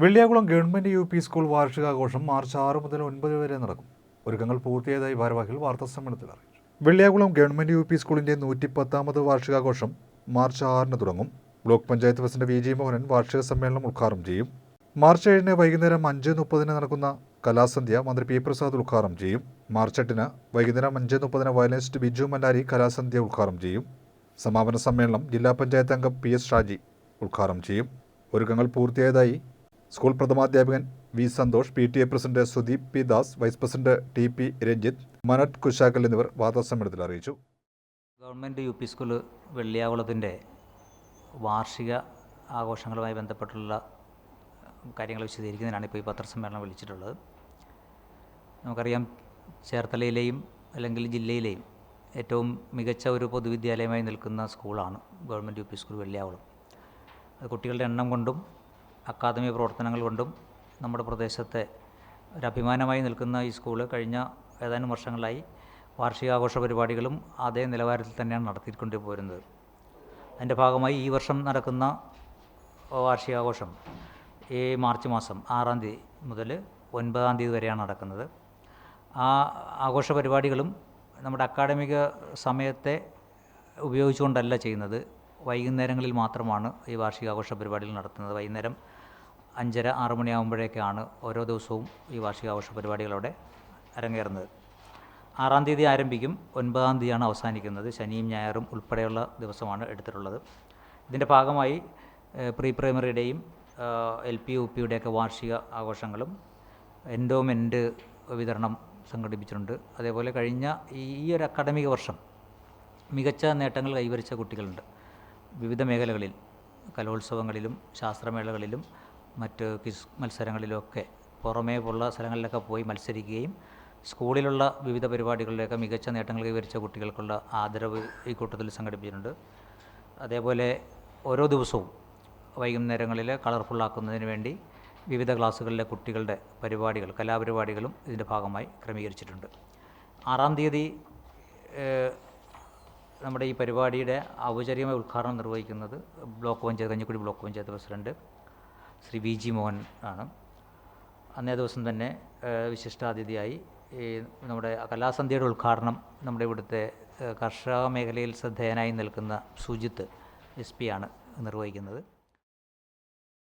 Velliyakulam government U P school വാർഷികാഘോഷം March ആറ് മുതൽ ഒൻപത് വരെ നടക്കും. ഒരുക്കങ്ങൾ പൂർത്തിയായതായി ഭാരവാഹികൾ വാർത്താസമ്മേളനത്തിൽ അറിയിച്ചു. വെള്ളിയാകുളം ഗവൺമെന്റ് യു പി സ്കൂളിന്റെ നൂറ്റിപ്പത്താമത് വാർഷികാഘോഷം മാർച്ച് ആറിന് തുടങ്ങും. Block panchayat president V G Mohanan വാർഷിക സമ്മേളനം ഉദ്ഘാടനം ചെയ്യും. മാർച്ച് ഏഴിന് വൈകുന്നേരം അഞ്ച് മുപ്പതിന് നടക്കുന്ന കലാസന്ധ്യ മന്ത്രി പി പ്രസാദ് ഉദ്ഘാടനം ചെയ്യും. മാർച്ച് എട്ടിന് വൈകുന്നേരം അഞ്ച് മുപ്പതിന് വയലിനിസ്റ്റ് ബിജു മല്ലാരി കലാസന്ധ്യ ഉദ്ഘാടനം ചെയ്യും. സമാപന സമ്മേളനം ജില്ലാ പഞ്ചായത്ത് അംഗം പി എസ് ഷാജി ഉദ്ഘാടനം ചെയ്യും. ഒരുക്കങ്ങൾ പൂർത്തിയായതായി school പ്രഥമാധ്യാപകൻ V Santhosh P T A president Sudeep P Das vice president T P Ranjith Manoj Kushakkal എന്നിവർ വാർത്താസമ്മേളനത്തിൽ അറിയിച്ചു. ഗവൺമെന്റ് യു പി സ്കൂൾ വെള്ളിയാകുളത്തിന്റെ വാർഷിക ആഘോഷങ്ങളുമായി ബന്ധപ്പെട്ടുള്ള കാര്യങ്ങൾ വിശദീകരിക്കുന്നതിനാണ് ഇപ്പോൾ ഈ പത്രസമ്മേളനം വിളിച്ചിട്ടുള്ളത്. നമുക്കറിയാം ചേർത്തലയിലെയും അല്ലെങ്കിൽ ജില്ലയിലെയും ഏറ്റവും മികച്ച ഒരു പൊതുവിദ്യാലയമായി നിൽക്കുന്ന സ്കൂളാണ് government U P school Velliyakulam അത് കുട്ടികളുടെ എണ്ണം കൊണ്ടും അക്കാദമി പ്രവർത്തനങ്ങൾ കൊണ്ടും നമ്മുടെ പ്രദേശത്തെ ഒരു അഭിമാനമായി നിൽക്കുന്ന ഈ സ്കൂൾ കഴിഞ്ഞ ഏതാനും വർഷങ്ങളായി വാർഷികാഘോഷ പരിപാടികളും അതേ നിലവാരത്തിൽ തന്നെയാണ് നടത്തിക്കൊണ്ടു പോരുന്നത്. അതിന്റെ ഭാഗമായി ഈ വർഷം നടക്കുന്ന വാർഷികാഘോഷം ഈ മാർച്ച് മാസം ആറാം തീയതി മുതൽ ഒൻപതാം തീയതി വരെയാണ് നടക്കുന്നത്. ആ ആഘോഷ പരിപാടികളും നമ്മുടെ അക്കാഡമിക സമയത്തെ ഉപയോഗിച്ചുകൊണ്ടല്ല ചെയ്യുന്നത്. വൈകുന്നേരങ്ങളിൽ മാത്രമാണ് ഈ വാർഷികാഘോഷ പരിപാടികൾ നടത്തുന്നത്. വൈകുന്നേരം അഞ്ചര ആറ് മണിയാകുമ്പോഴേക്കാണ് ഓരോ ദിവസവും ഈ വാർഷികാഘോഷ പരിപാടികളവിടെ അരങ്ങേറുന്നത്. ആറാം തീയതി ആരംഭിക്കും. ഒൻപതാം തീയതിയാണ് അവസാനിക്കുന്നത്. ശനിയും ഞായറും ഉൾപ്പെടെയുള്ള ദിവസമാണ് എടുത്തിട്ടുള്ളത്. ഇതിന്റെ ഭാഗമായി പ്രീ പ്രൈമറിയുടെയും എൽ പി യു പിയുടെയൊക്കെ വാർഷിക ആഘോഷങ്ങളും എൻഡോമെന്റ് വിതരണം സംഘടിപ്പിച്ചിട്ടുണ്ട്. അതേപോലെ കഴിഞ്ഞ ഈ ഒരു അക്കാഡമിക വർഷം മികച്ച നേട്ടങ്ങൾ കൈവരിച്ച കുട്ടികളുണ്ട്. വിവിധ മേഖലകളിൽ കലോത്സവങ്ങളിലും ശാസ്ത്രമേളകളിലും മറ്റ് ക്വിസ് മത്സരങ്ങളിലുമൊക്കെ പുറമേ ഉള്ള സ്ഥലങ്ങളിലൊക്കെ പോയി മത്സരിക്കുകയും സ്കൂളിലുള്ള വിവിധ പരിപാടികളിലൊക്കെ മികച്ച നേട്ടങ്ങൾ കൈവരിച്ച കുട്ടികൾക്കുള്ള ആദരവ് ഈ കൂട്ടത്തിൽ സംഘടിപ്പിച്ചിട്ടുണ്ട്. അതേപോലെ ഓരോ ദിവസവും വൈകുന്നേരങ്ങളിൽ കളർഫുള്ളാക്കുന്നതിന് വേണ്ടി വിവിധ ക്ലാസ്സുകളിലെ കുട്ടികളുടെ പരിപാടികൾ കലാപരിപാടികളും ഇതിന്റെ ഭാഗമായി ക്രമീകരിച്ചിട്ടുണ്ട്. ആറാം തീയതി നമ്മുടെ ഈ പരിപാടിയുടെ ഔപചാരികമായ ഉദ്ഘാടനം നിർവഹിക്കുന്നത് block panchayat Kanjikuzhi block panchayat president Shri V G Mohan ആണ്. അന്നേ ദിവസം തന്നെ വിശിഷ്ടാതിഥിയായി ഈ നമ്മുടെ കലാസന്ധ്യയുടെ ഉദ്ഘാടനം നമ്മുടെ ഇവിടുത്തെ കർഷക മേഖലയിൽ ശ്രദ്ധേയനായി നിൽക്കുന്ന സുജിത്ത് എസ് പി ആണ് നിർവഹിക്കുന്നത്.